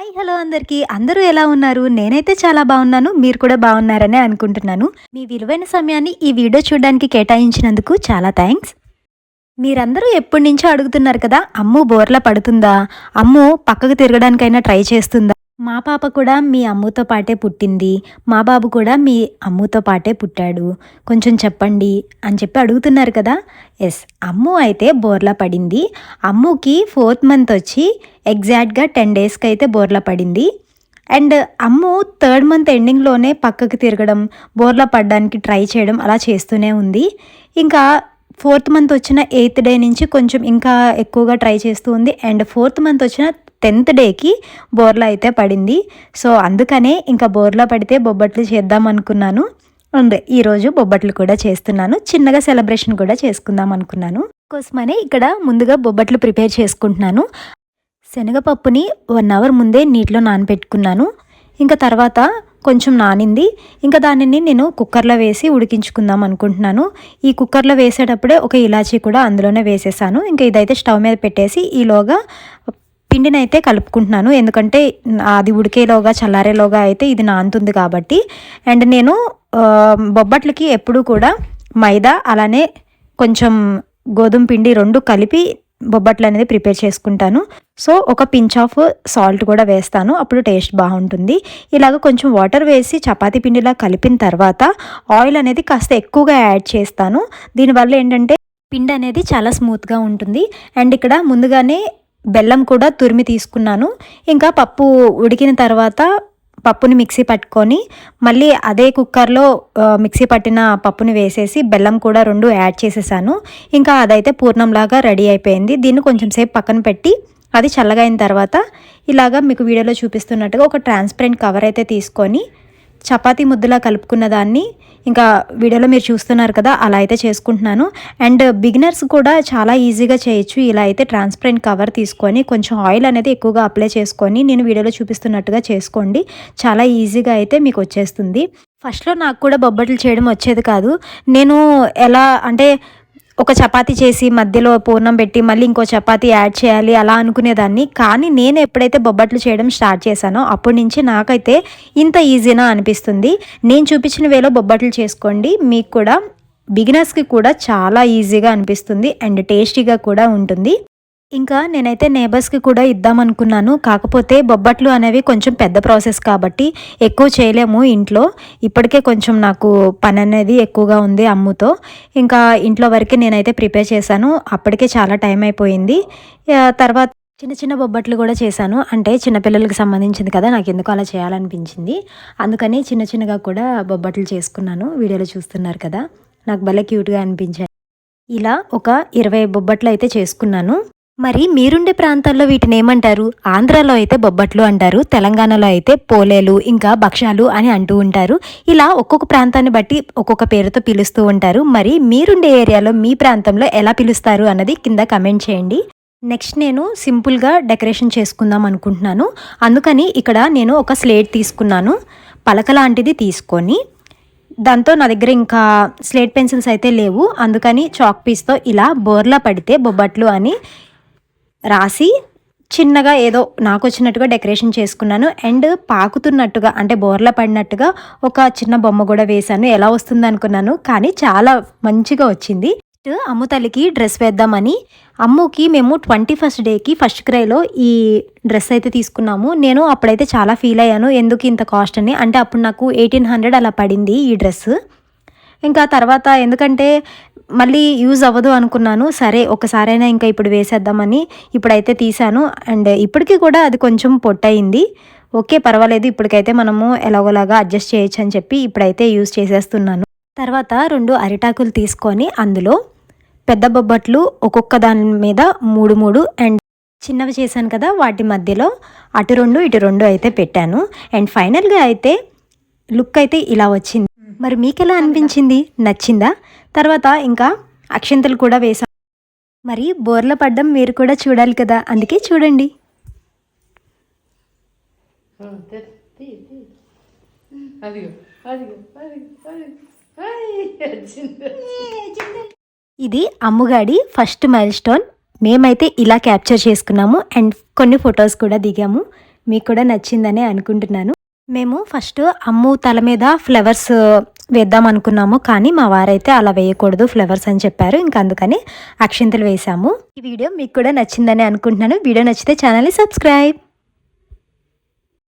Hi hello అందరికీ. అందరూ ఎలా ఉన్నారు? నేనైతే చాలా బాగున్నాను. మీరు కూడా బాగున్నారనే అనుకుంటున్నాను. మీ విలువైన సమయాన్ని ఈ వీడియో చూడడానికి కేటాయించినందుకు చాలా థ్యాంక్స్. మీరందరూ ఎప్పటి నుంచో అడుగుతున్నారు కదా అమ్ము బోర్లా పడుతుందా? అమ్ము పక్కకు తిరగడానికైనా ట్రై చేస్తుందా? మా పాప కూడా మీ అమ్ముతో పాటే పుట్టింది. మా బాబు కూడా మీ అమ్ముతో పాటే పుట్టాడు. కొంచెం చెప్పండి అని చెప్పి అడుగుతున్నారు కదా? ఎస్ అమ్ము అయితే బోర్లా పడింది. అమ్ముకి ఫోర్త్ మంత్ వచ్చి ఎగ్జాక్ట్గా టెన్ డేస్కి అయితే బోర్లా పడింది. అండ్ అమ్ము థర్డ్ మంత్ ఎండింగ్లోనే పక్కకి తిరగడం బోర్లా పడడానికి ట్రై చేయడం అలా చేస్తూనే ఉంది. ఇంకా ఫోర్త్ మంత్ వచ్చిన ఎయిత్ డే నుంచి కొంచెం ఇంకా ఎక్కువగా ట్రై చేస్తూ ఉంది. అండ్ ఫోర్త్ మంత్ వచ్చిన టెన్త్ డేకి బోర్లా అయితే పడింది. సో అందుకనే ఇంకా బోర్లా పడితే బొబ్బట్లు చేద్దాం అనుకున్నాను. అండ్ ఈరోజు బొబ్బట్లు కూడా చేస్తున్నాను. చిన్నగా సెలబ్రేషన్ కూడా చేసుకుందాం అనుకున్నాను. కోసమనే ఇక్కడ ముందుగా బొబ్బట్లు ప్రిపేర్ చేసుకుంటున్నాను. శనగపప్పుని వన్ అవర్ ముందే నీటిలో నానబెట్టుకున్నాను. ఇంకా తర్వాత కొంచెం నానింది. ఇంకా దానిని నేను కుక్కర్లో వేసి ఉడికించుకుందాం అనుకుంటున్నాను. ఈ కుక్కర్లో వేసేటప్పుడే ఒక ఇలాచీ కూడా అందులోనే వేసేసాను. ఇంకా ఇదైతే స్టవ్ మీద పెట్టేసి ఈలోగా పిండిని అయితే కలుపుకుంటున్నాను. ఎందుకంటే అది ఉడికేలోగా చల్లారేలోగా అయితే ఇది నానుతుంది కాబట్టి. అండ్ నేను బొబ్బట్లకి ఎప్పుడూ కూడా మైదా అలానే కొంచెం గోధుమ పిండి రెండు కలిపి బొబ్బట్లు అనేది ప్రిపేర్ చేసుకుంటాను. సో ఒక పించ్ ఆఫ్ సాల్ట్ కూడా వేస్తాను. అప్పుడు టేస్ట్ బాగుంటుంది. ఇలాగ కొంచెం వాటర్ వేసి చపాతీ పిండిలా కలిపిన తర్వాత ఆయిల్ అనేది కాస్త ఎక్కువగా యాడ్ చేస్తాను. దీనివల్ల ఏంటంటే పిండి అనేది చాలా స్మూత్గా ఉంటుంది. అండ్ ఇక్కడ ముందుగానే బెల్లం కూడా తురిమి తీసుకున్నాను. ఇంకా పప్పు ఉడికిన తర్వాత పప్పుని మిక్సీ పట్టుకొని మళ్ళీ అదే కుక్కర్లో మిక్సీ పట్టిన పప్పుని వేసేసి బెల్లం కూడా రెండు యాడ్ చేసేసాను. ఇంకా అదైతే పూర్ణంలాగా రెడీ అయిపోయింది. దీన్ని కొంచెం సేపు పక్కన పెట్టి అది చల్లగా అయిన తర్వాత ఇలాగా మీకు వీడియోలో చూపిస్తున్నట్టుగా ఒక ట్రాన్స్పరెంట్ కవర్ అయితే తీసుకొని చపాతీ ముద్దలా కలుపుకున్న దాన్ని ఇంకా వీడియోలో మీరు చూస్తున్నారు కదా అలా అయితే చేసుకుంటున్నాను. అండ్ బిగినర్స్ కూడా చాలా ఈజీగా చేయొచ్చు. ఇలా అయితే ట్రాన్స్పరెంట్ కవర్ తీసుకొని కొంచెం ఆయిల్ అనేది ఎక్కువగా అప్లై చేసుకొని నేను వీడియోలో చూపిస్తున్నట్టుగా చేసుకోండి. చాలా ఈజీగా అయితే మీకు వచ్చేస్తుంది. ఫస్ట్లో నాకు కూడా బొబ్బట్లు చేయడం వచ్చేది కాదు. నేను ఎలా అంటే ఒక చపాతీ చేసి మధ్యలో పూర్ణం పెట్టి మళ్ళీ ఇంకో చపాతీ యాడ్ చేయాలి అలా అనుకునేదాన్ని. కానీ నేను ఎప్పుడైతే బొబ్బట్లు చేయడం స్టార్ట్ చేశానో అప్పటి నుంచి నాకైతే ఇంత ఈజీనా అనిపిస్తుంది. నేను చూపించిన వేలో బొబ్బట్లు చేసుకోండి. మీకు కూడా బిగినర్స్కి కూడా చాలా ఈజీగా అనిపిస్తుంది అండ్ టేస్టీగా కూడా ఉంటుంది. ఇంకా నేనైతే నేబర్స్కి కూడా ఇద్దామనుకున్నాను. కాకపోతే బొబ్బట్లు అనేవి కొంచెం పెద్ద ప్రాసెస్ కాబట్టి ఎక్కువ చేయలేము ఇంట్లో. ఇప్పటికే కొంచెం నాకు పని అనేది ఎక్కువగా ఉంది అమ్ముతో. ఇంకా ఇంట్లో వరకే నేనైతే ప్రిపేర్ చేశాను. అప్పటికే చాలా టైం అయిపోయింది. తర్వాత చిన్న చిన్న బొబ్బట్లు కూడా చేశాను. అంటే చిన్నపిల్లలకి సంబంధించింది కదా నాకు ఎందుకు అలా చేయాలనిపించింది. అందుకని చిన్న చిన్నగా కూడా బొబ్బట్లు చేసుకున్నాను. వీడియోలో చూస్తున్నారు కదా నాకు భలే క్యూట్గా అనిపించాయి. ఇలా ఒక ఇరవై బొబ్బట్లు అయితే చేసుకున్నాను. మరి మీరుండే ప్రాంతాల్లో వీటిని ఏమంటారు? ఆంధ్రాలో అయితే బొబ్బట్లు అంటారు తెలంగాణలో అయితే పోలేలు ఇంకా భక్ష్యాలు అని అంటూ ఉంటారు. ఇలా ఒక్కొక్క ప్రాంతాన్ని బట్టి ఒక్కొక్క పేరుతో పిలుస్తూ ఉంటారు. మరి మీరుండే ఏరియాలో మీ ప్రాంతంలో ఎలా పిలుస్తారు అన్నది కింద కమెంట్ చేయండి. నెక్స్ట్ నేను సింపుల్గా డెకరేషన్ చేసుకుందాం అనుకుంటున్నాను. అందుకని ఇక్కడ నేను ఒక స్లేట్ తీసుకున్నాను. పలక లాంటిది తీసుకొని దాంతో నా దగ్గర ఇంకా స్లేట్ పెన్సిల్స్ అయితే లేవు. అందుకని చాక్ పీస్తో ఇలా బోర్లా పడితే బొబ్బట్లు అని రాసి చిన్నగా ఏదో నాకు వచ్చినట్టుగా డెకరేషన్ చేసుకున్నాను. అండ్ పాకుతున్నట్టుగా అంటే బోర్ల పడినట్టుగా ఒక చిన్న బొమ్మ కూడా వేశాను. ఎలా వస్తుంది అనుకున్నాను కానీ చాలా మంచిగా వచ్చింది. నెక్స్ట్ అమ్ము తల్లికి డ్రెస్ వేద్దామని అమ్ముకి మేము ట్వంటీ ఫస్ట్ డేకి ఫస్ట్ క్రైలో ఈ డ్రెస్ అయితే తీసుకున్నాము. నేను అప్పుడైతే చాలా ఫీల్ అయ్యాను ఎందుకు ఇంత కాస్ట్ అని. అంటే అప్పుడు నాకు ఎయిటీన్ హండ్రెడ్ అలా పడింది ఈ డ్రెస్. ఇంకా తర్వాత ఎందుకంటే మళ్ళీ యూజ్ అవ్వదు అనుకున్నాను. సరే ఒకసారైనా ఇంకా ఇప్పుడు వేసేద్దామని ఇప్పుడైతే తీసాను అండ్ ఇప్పటికీ కూడా అది కొంచెం పొట్టయింది. ఓకే పర్వాలేదు. ఇప్పటికైతే మనము ఎలాగోలాగా అడ్జస్ట్ చేయొచ్చు అని చెప్పి ఇప్పుడైతే యూజ్ చేసేస్తున్నాను. తర్వాత రెండు అరిటాకులు తీసుకొని అందులో పెద్ద బొబ్బట్లు ఒక్కొక్క దాని మీద మూడు మూడు అండ్ చిన్నవి చేశాను కదా వాటి మధ్యలో అటు రెండు ఇటు రెండు అయితే పెట్టాను. అండ్ ఫైనల్గా అయితే లుక్ అయితే ఇలా వచ్చింది. మరి మీకు ఎలా అనిపించింది? నచ్చిందా? తర్వాత ఇంకా అక్షంతలు కూడా వేసా మరి బోర్ల పడ్డం మీరు కూడా చూడాలి కదా అందుకే చూడండి. ఇది అమ్ముగాడి ఫస్ట్ మైల్ స్టోన్ మేమైతే ఇలా క్యాప్చర్ చేసుకున్నాము అండ్ కొన్ని ఫొటోస్ కూడా దిగాము. మీకు కూడా నచ్చిందని అనుకుంటున్నాను. మేము ఫస్ట్ అమ్ము తల మీద ఫ్లవర్స్ వేద్దాం అనుకున్నాము కానీ మా వారైతే అలా వేయకూడదు ఫ్లవర్స్ అని చెప్పారు. ఇంకా అందుకని అక్షింతలు వేసాము ఈ వీడియో మీకు కూడా నచ్చిందని అనుకుంటున్నాను. వీడియో నచ్చితే ఛానల్ని సబ్స్క్రైబ్